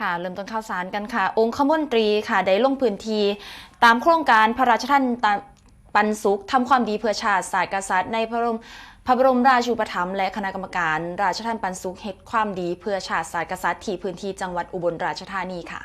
ค่ะเริ่มต้นข่าวสารกันค่ะ องค์ขมนตรีค่ะได้ลงพื้นที่ตามโครงการพระราชทานปันสุขทำความดีเพื่อชาติศาสตร์กษัตริย์ในพระบรมพระบรมราชูปถัมภ์และคณะกรรมการราชทานปันสุขเฮ็ดความดีเพื่อชาติศาสตร์กษัตริย์ที่พื้นที่จังหวัดอุบลราชธานีค่ะ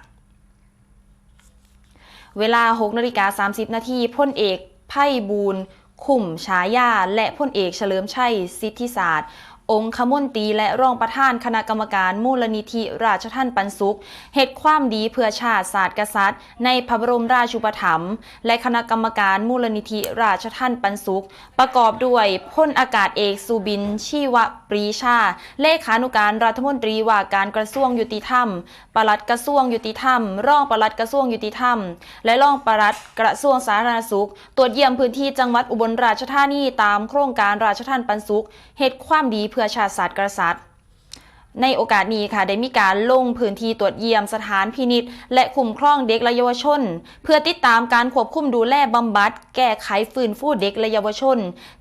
เวลา6นาฬิกา30 นาทีพ่นเอกไพ่บูลย์ขุมฉายาและพ่นเอกเฉลิมชัยสิทธิศาสตร์ องคมนตรีและรองประธานคณะกรรมการมูลนิธิราชท่านปันสุขเหตุความดีเพื่อชาติศาสตร์กษัตริย์ ในพระบรมราชูปถัมภ์และคณะกรรมการมูลนิธิราชท่านปันสุข ประกอบด้วยพลอากาศเอกสุบิน ชีวปรีชา เลขานุการรัฐมนตรีว่าการกระทรวงยุติธรรม ปลัดกระทรวงยุติธรรม รองปลัดกระทรวงยุติธรรม และรองปลัดกระทรวงสาธารณสุข ตรวจเยี่ยมพื้นที่จังหวัดอุบลราชธานีตามโครงการราชท่านปันสุขเหตุความดีเพื่อชาติศาสตร์กษัตริย์ในโอกาสนี้ค่ะได้มีการลงพื้นที่ตรวจเยี่ยมสถานพินิษและคุ้มครองเด็กและเยาวชน เพื่อติดตามการควบคุมดูแลบำบัด แก้ไขฟื้นฟูเด็กและเยาวชน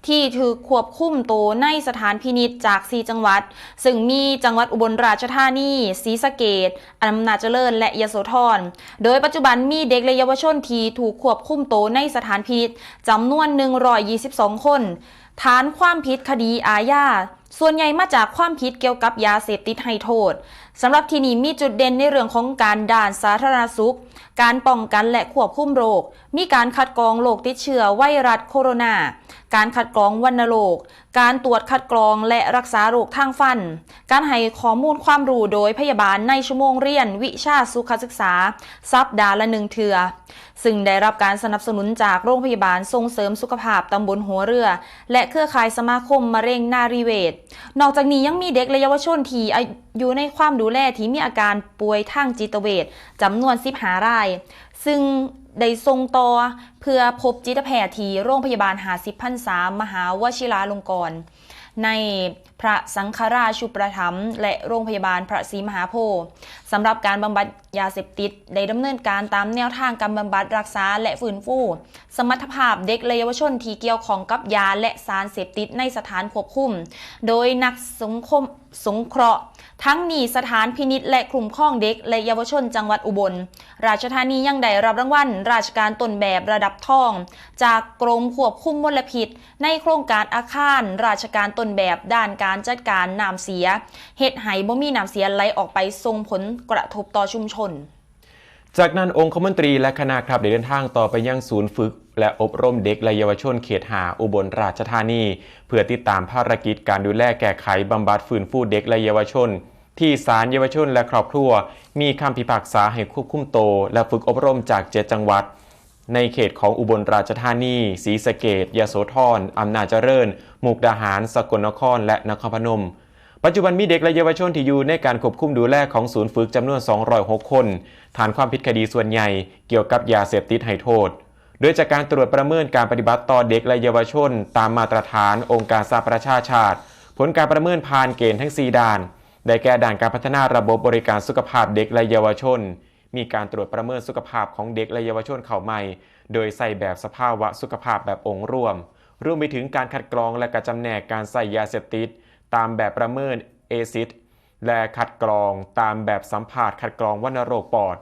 ที่ถูกควบคุมตัวในสถานพินิษจาก 4 จังหวัด ซึ่งมีจังหวัดอุบลราชธานีศรีสะเกดอำนาจเจริญและยโสธรโดยปัจจุบันมีเด็กและเยาวชนที่ถูกควบคุมตัวในสถานพินิษจำนวน 122 คนฐานความผิดคดีอาญาส่วนใหญ่มาจากความผิดเกี่ยวกับยาเสพติดให้โทษสำหรับที่นี่มีจุดเด่นในเรื่องของการด่านสาธารณสุข การป้องกันและควบคุมโรค มีการคัดกรองโรคติดเชื้อไวรัสโคโรนา การคัดกรองวัณโรค การตรวจคัดกรองและรักษาโรคทางฟัน การให้ข้อมูลความรู้โดยพยาบาลในชั่วโมงเรียน วิชาสุขศึกษา สัปดาห์ละหนึ่งเทือ ซึ่งได้รับการสนับสนุนจากโรงพยาบาลส่งเสริมสุขภาพตำบลหัวเรือ และเครือข่ายสมาคมมะเร็งนารีเวชนอกจากนี้ยังมีเด็กและเยาวชนที่อายุในความดูแลที่มีอาการป่วยทางจิตเวชจำนวน15รายซึ่งได้ทรงต่อเพื่อพบจิตแพทย์ที่โรงพยาบาลหาสิบพันสามมหาวชิราลงกรณ์ในพระสังฆราชุประถมและโรงพยาบาลพระศรีมหาโพธิ์สำหรับการบำบัด ยาเสพติด ได้ดำเนินการตามแนวทางการบำบัดรักษาและฟื้นฟู สมรรถภาพเด็กและเยาวชนที่เกี่ยวข้องกับยาและสารเสพติดในสถานควบคุม โดยนักสงคมสงเคราะห์ ทั้งนี้สถานพินิษและกลุ่มข้องเด็กและเยาวชนจังหวัดอุบล ราชธานียังได้รับรางวัลราชการต้นแบบระดับทอง จากกรมควบคุมมลพิษ ในโครงการอาคาร ราชการต้นแบบด้านการจัดการน้ำเสียเฮ็ดให้บ่มีน้ำเสียไหลออกไปส่งผลกระทบต่อชุมชนจากนั้นองคมนตรีและคณะครับได้เดินทางต่อไปยังศูนย์ฝึก และอบรมเด็กและเยาวชนเขตหาอุบลราชธานี เพื่อติดตามภารกิจการดูแลแก้ไขบำบัดฟื้นฟูเด็กและเยาวชน ที่ศาลเยาวชนและครอบครัว มีคำพิพากษาให้ควบคุมโต และฝึกอบรมจากเจ็ดจังหวัดในเขตของอุบลราชธานี ศรีสะเกดยโสธร อำนาจเจริญ มุกดาหาร สกลนคร และนครพนม ปัจจุบันมีเด็กและเยาวชนที่อยู่ในการควบคุมดูแลของศูนย์ฝึกจำนวน 206 คน ฐานความผิดคดีส่วนใหญ่เกี่ยวกับยาเสพติดให้โทษ โดยจากการตรวจประเมินการปฏิบัติต่อเด็กและเยาวชน ตามมาตรฐานองค์การสหประชาชาติ ผลการประเมินผ่านเกณฑ์ทั้ง 4ด้าน ได้แก่ด่านการพัฒนาระบบบริการสุขภาพเด็กและเยาวชน มีการตรวจประเมินสุขภาพของเด็กและเยาวชนเข้าใหม่ โดยใส่แบบสภาวะสุขภาพแบบองค์รวม รวมไปถึงการคัดกรองและการจำแนกการใส่ยาเสพติด ตามแบบประเมินเอซิดและคัดกรองตามแบบสัมผัสคัดกรองวัณโรคปอด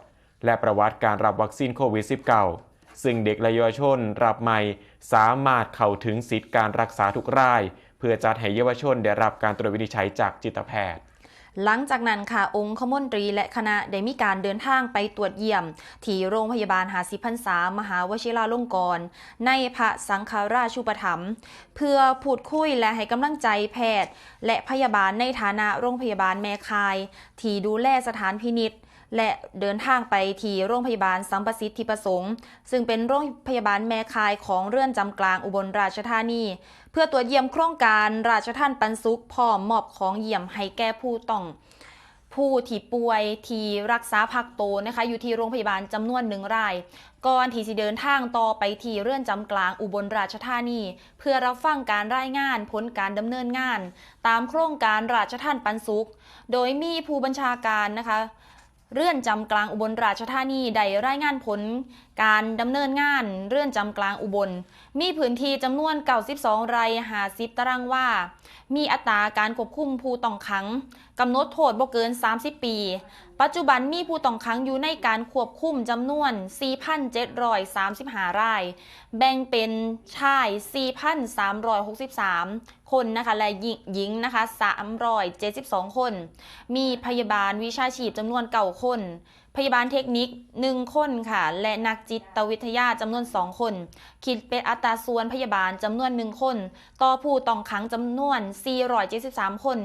และประวัติการรับวัคซีนโควิด -19 ซึ่งเด็กและเยาวชนรับใหม่สามารถเข้าถึงสิทธิการรักษาทุกราย เพื่อจัดให้เยาวชนได้รับการตรวจวินิจฉัยจากจิตแพทย์ หลังจากนั้นค่ะองค์ขมนตรีและคณะได้มีการเดินทางไปตรวจเยี่ยม ที่โรงพยาบาลหาสิพันษามหาวชิราลงกรณ์ในพระสังฆราชูปถัมภ์เพื่อพูดคุยและให้กำลังใจแพทย์ และพยาบาลในฐานะโรงพยาบาลแม่คาย ที่ดูแลสถานพินิษ และเดินทางไปที่โรงพยาบาลสัมประสิทธิประสงค์ ซึ่งเป็นโรงพยาบาลแม่คายของเรือนจำกลางอุบลราชธานี เพื่อตรวจเยี่ยมโครงการราชท่านปันสุขพร้อมมอบของเยี่ยมให้แก่ผู้ต้องผู้ที่ป่วยที่รักษาพักโตนะคะอยู่ที่โรงพยาบาลจำนวนหนึ่งราย ก่อนที่สิเดินทางต่อไปที่เรือนจำกลางอุบลราชธานี เพื่อรับฟังการรายงานผลการดำเนินงาน ตามโครงการราชท่านปันสุข โดยมีผู้บัญชาการนะคะ เรื่อนจำกลางอุบลราชธานีได้รายงานผล การดำเนินงานเรื่อนจำกลางอุบล มีพื้นที่จำนวน 92 ไร่50 ตารางว่า มีอัตราการควบคุมผู้ต้องขังกำหนดโทษบ่เกิน 30 ปี ปัจจุบันมีผู้ต้องขังอยู่ในการควบคุมจำนวน 4,735 ราย แบ่งเป็นชาย 4,363 คนนะคะ และหญิงนะคะ 372 คน มีพยาบาลวิชาชีพจำนวนเก่าคน พยาบาลเทคนิค 1 คนค่ะ และนักจิตวิทยาจำนวน 2 คน คิดเป็นอัตราส่วนพยาบาลจำนวน 1 คน ต่อผู้ต้องขังจำนวน 473 คน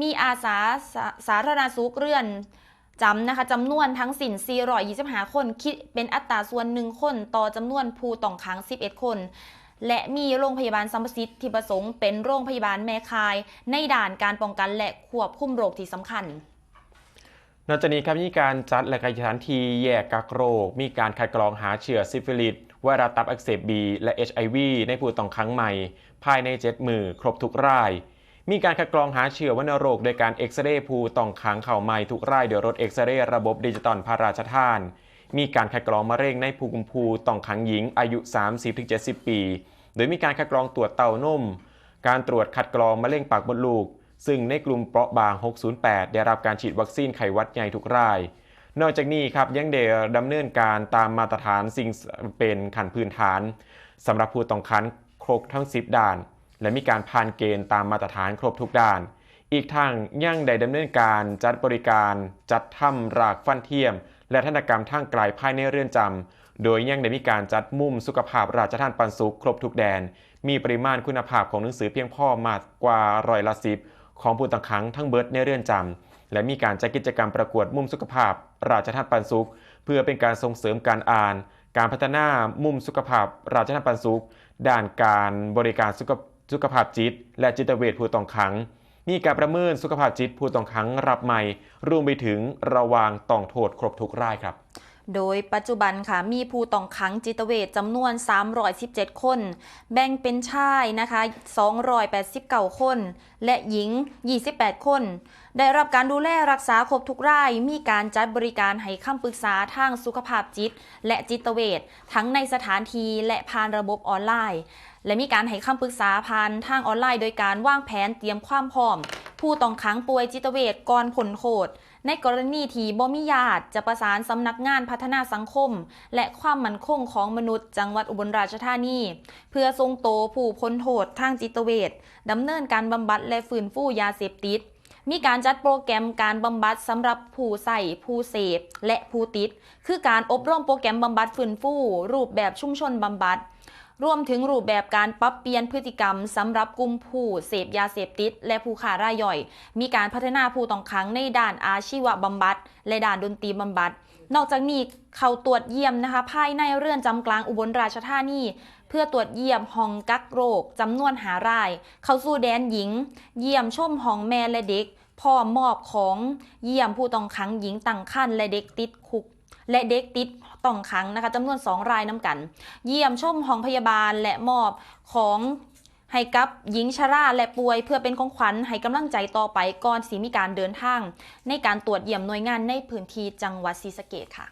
มีอาสาสาสาธารณสุขเรือน จำนะคะจำนวนทั้งสิ้น425 คน คิดเป็นอัตราส่วน1คน ต่อจำนวนผู้ต้องขัง 11 คน และมีโรงพยาบาลสัมประสิทธิประสงค์เป็นโรงพยาบาลแม่คาย ในด่านการป้องกันและควบคุมโรคที่สำคัญนอกจากนี้ครับมีการจัดและการสถานที่แยกกักโรค มีการคัดกรองหาเชื้อซิฟิลิสไวรัสตับอักเสบบีและ HIV ในผู้ต้องขังใหม่ ภายใน 7 มือครบทุกราย มีการคัดกรองหาเชื้อวัณโรคโดยการเอ็กซเรย์ผู้ต้องขังเข่าใหม่ทุกรายโดยรถเอ็กซเรย์ระบบดิจิตอลพระราชทาน มีการคัดกรองมะเร็งในผู้กุมภูต้องขังหญิงอายุ 30-70 ปี โดยมีการคัดกรองตรวจเต้านม การตรวจคัดกรองมะเร็งปากมดลูก ซึ่งในกลุ่มเปราะบาง 608 ได้รับการฉีดวัคซีนไข้หวัดใหญ่ทุกราย นอกจากนี้ครับยังได้ดำเนินการตามมาตรฐานสิ่งเป็นขันพื้นฐานสำหรับผู้ต้องขังครบทั้ง 10 ด่าน และมีการผ่านเกณฑ์ตามมาตรฐานครบทุกด่าน อีกทั้งยังได้ดำเนินการจัดบริการ จัดถ้ำรากฟันเทียม และธนกรรมทางไกลภายในเรือนจำโดยยังได้มีการจัดมุมสุขภาพราชทานปันสุขครบทุกแดน มีปริมาณคุณภาพของหนังสือเพียงพอมากกว่าร้อยละสิบของผู้ต้องขังทั้งเบิร์ดในเรือนจำและมีการจัดกิจกรรมประกวดมุมสุขภาพ ราชทานปันสุข เพื่อเป็นการส่งเสริมการอ่าน การพัฒนามุมสุขภาพ ราชทานปันสุข ด้านการบริการสุข สุขภาพจิต และจิตเวชผู้ต้องขัง มีการประเมินสุขภาพจิตผู้ต้องขังรับใหม่ รวมไปถึงระวางต้องโทษครบทุกรายครับ โดยปัจจุบันค่ะมีผู้ต้องขังจิตเวชจำนวน 317 คน แบ่งเป็นชายนะคะ289 คน และหญิง 28 คน ได้รับการดูแลรักษาครบทุกราย มีการจัดบริการให้คำปรึกษาทางสุขภาพจิต และจิตเวชทั้งในสถานทีและผ่านระบบออนไลน์ และมีการให้คำปรึกษาผ่านทางออนไลน์ โดยการวางแผนเตรียมความพร้อม ผู้ต้องขังป่วยจิตเวชก่อนผลโทษในกรณีที่บ่มีญาติจะประสานสำนักงานพัฒนาสังคม และความมั่นคงของมนุษย์จังหวัดอุบลราชธานี เพื่อทรงโตผู้พ้นโทษทางจิตเวชดำเนินการบำบัดและฟื้นฟูยาเสพติดมีการจัดโปรแกรมการบำบัดสำหรับผู้ใส่ผู้เสพ และผู้ติด คือการอบรมโปรแกรมบำบัดฟื้นฟู รูปแบบชุมชนบำบัด รวมถึงรูปแบบการปรับเปลี่ยนพฤติกรรมสำหรับกลุ่มผู้เสพยาเสพติด และผู้ค้ารายย่อย มีการพัฒนาผู้ต้องขังในด้านอาชีวบำบัดและด้านดนตรีบำบัดนอกจากนี้เขาตรวจเยี่ยมนะคะภายในเรือนจำกลางอุบลราชธานีเพื่อตรวจเยี่ยมห้องกักโรคจำนวนหาราย เข้าสู่แดนหญิง เยี่ยมชมห้องแม่และเด็กพร้อมมอบของเยี่ยมผู้ต้องขังหญิงตั้งครรภ์และเด็กติดคุก และเด็กติดต้องขังนะคะจำนวน 2 รายน้ำกัน เยี่ยมชมห้องพยาบาลและมอบของให้กับหญิงชราและป่วยเพื่อเป็นของขวัญให้กำลังใจต่อไปก่อนสีมีการเดินทาง ในการตรวจเยี่ยมหน่วยงานในพื้นที่จังหวัดศรีสะเกดค่ะ